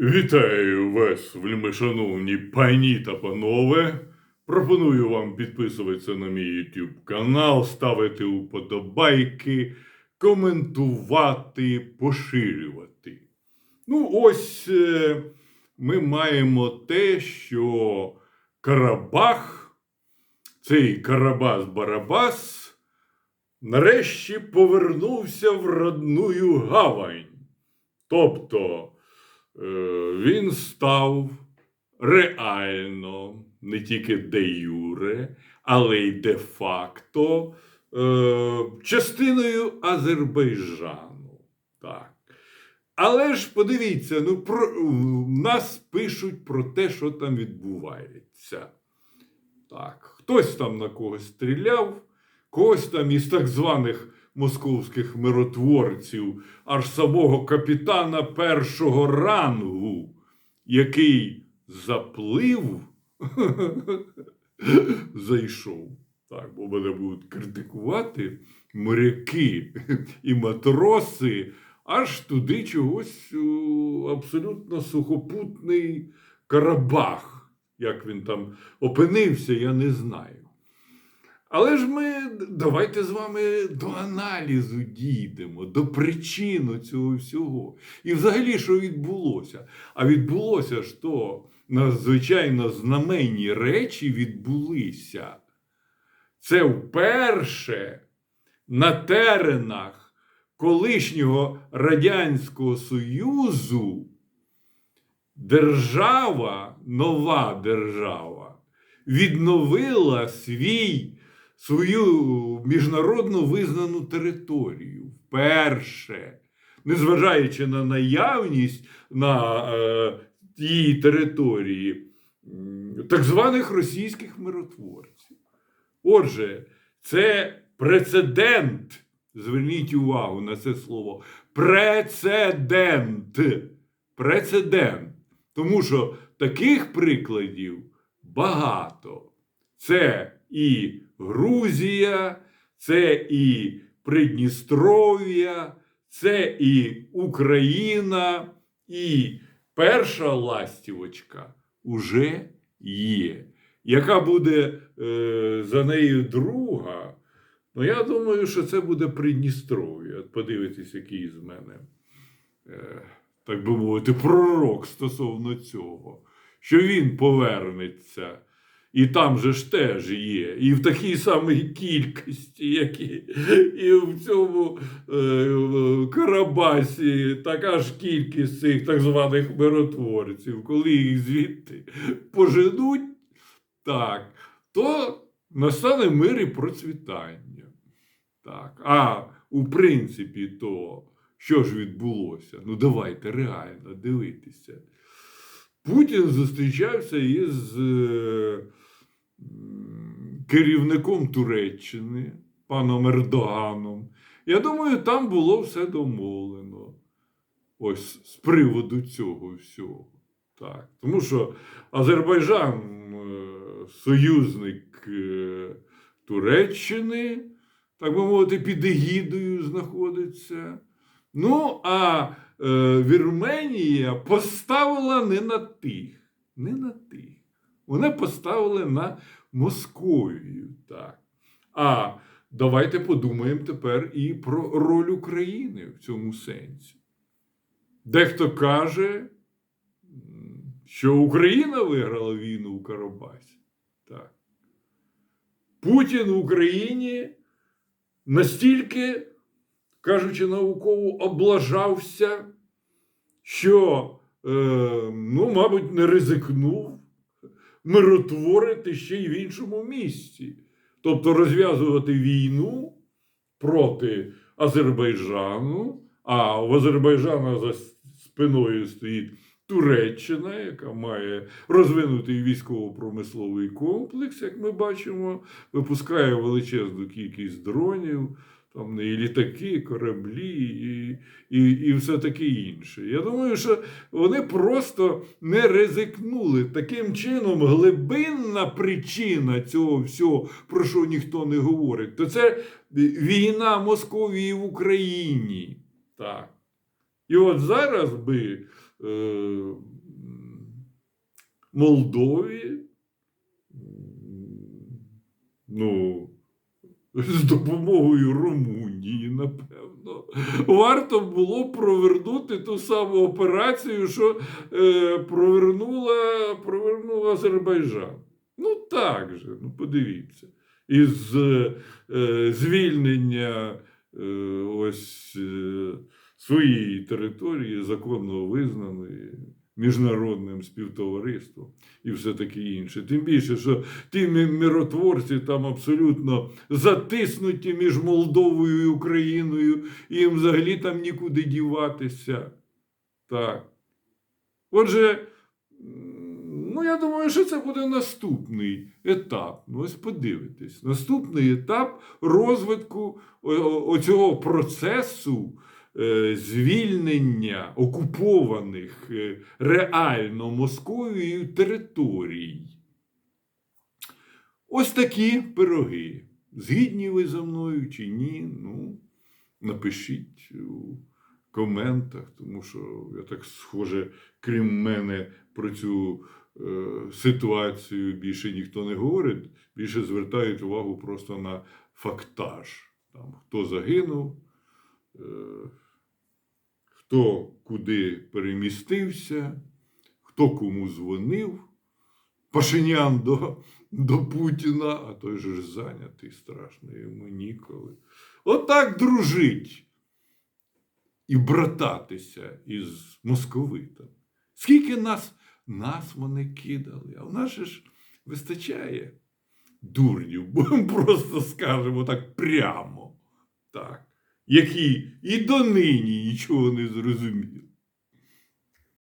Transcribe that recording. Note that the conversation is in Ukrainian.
Вітаю вас, вельмишановні пані та панове. Пропоную вам підписуватися на мій YouTube канал, ставити уподобайки, коментувати, поширювати. Ну, ось е, ми маємо те, що Карабах, цей Карабас-Барабас, нарешті повернувся в родную гавань. Тобто він став реально, не тільки де юре, але й де-факто е, частиною Азербайджану. Так. Але ж подивіться, ну, про, нас пишуть про те, що там відбувається. Так, хтось там на когось стріляв, когось там із так званих московських миротворців, аж самого капітана першого рангу, який заплив, зайшов. Так, бо мене будуть критикувати моряки і матроси, аж туди чогось абсолютно сухопутний Карабах. Як він там опинився, я не знаю. Але ж ми давайте з вами до аналізу дійдемо, до причини цього всього. І взагалі, що відбулося? А відбулося ж то надзвичайно знаменні речі відбулися. Це вперше на теренах колишнього Радянського Союзу держава, нова держава, відновила свій, свою міжнародно визнану територію. Вперше, незважаючи на наявність на е, тій території так званих російських миротворців. Отже, це прецедент. Зверніть увагу на це слово. Прецедент. Прецедент. Тому що таких прикладів багато. Це і Грузія, це і Придністров'я, це і Україна, і перша ластівочка уже є. Яка буде е, за нею друга? Ну, я думаю, що це буде Придністров'я. Подивитись, який з мене, е, так би мовити, пророк стосовно цього, що він повернеться. І там же ж теж є, і в такій самій кількості, як і, і в цьому е, Карабасі така ж кількість цих так званих миротворців, коли їх звідти поженуть, так, то настане мир і процвітання. Так. А у принципі, то що ж відбулося? Ну, давайте реально дивитися. Путін зустрічався із е, керівником Туреччини, паном Ердоганом. Я думаю, там було все домовлено. Ось з приводу цього всього. Так. Тому що Азербайджан е, союзник е, Туреччини, так би мовити, під егідою знаходиться. Ну, а е, Вірменія поставила не на тих, не на тих. Вона поставила на Московію. Так. А давайте подумаємо тепер і про роль України в цьому сенсі. Дехто каже, що Україна виграла війну у Карабасі. Так. Путін в Україні настільки, кажучи науково, облажався, що, е, ну, мабуть, не ризикнув миротворити ще й в іншому місці. Тобто розв'язувати війну проти Азербайджану, а в Азербайджана за спиною стоїть Туреччина, яка має розвинутий військово-промисловий комплекс, як ми бачимо, випускає величезну кількість дронів, там і літаки, і кораблі, і, і, і все таке інше. Я думаю, що вони просто не ризикнули. Таким чином, глибинна причина цього всього, про що ніхто не говорить, то це війна Московії в Україні. Так. І от зараз би е, Молдові. Ну, з допомогою Румунії, напевно, варто було провернути ту саму операцію, що е, провернула, провернув Азербайджан. Ну так же, ну подивіться. Із е, звільнення е, ось е, своєї території, законно визнаної міжнародним співтовариством і все таке інше. Тим більше, що ті миротворці там абсолютно затиснуті між Молдовою і Україною, і їм взагалі там нікуди діватися. Так. Отже, ну я думаю, що це буде наступний етап. Ну, ось подивитесь, наступний етап розвитку оцього процесу звільнення окупованих е, реально Московією територій. Ось такі пироги. Згідні ви за мною чи ні? Ну, напишіть у коментах, тому що я так схоже, крім мене, про цю е, ситуацію більше ніхто не говорить, більше звертають увагу просто на фактаж. Там, хто загинув, е, хто куди перемістився, хто кому дзвонив. Пашинян до, до Путіна, а той же ж зайнятий страшно, йому ніколи. Отак дружить і брататися із московитами. Скільки нас, нас вони кидали, а в нас ж вистачає дурнів, бо просто скажемо так прямо, так, які і донині нічого не зрозуміли.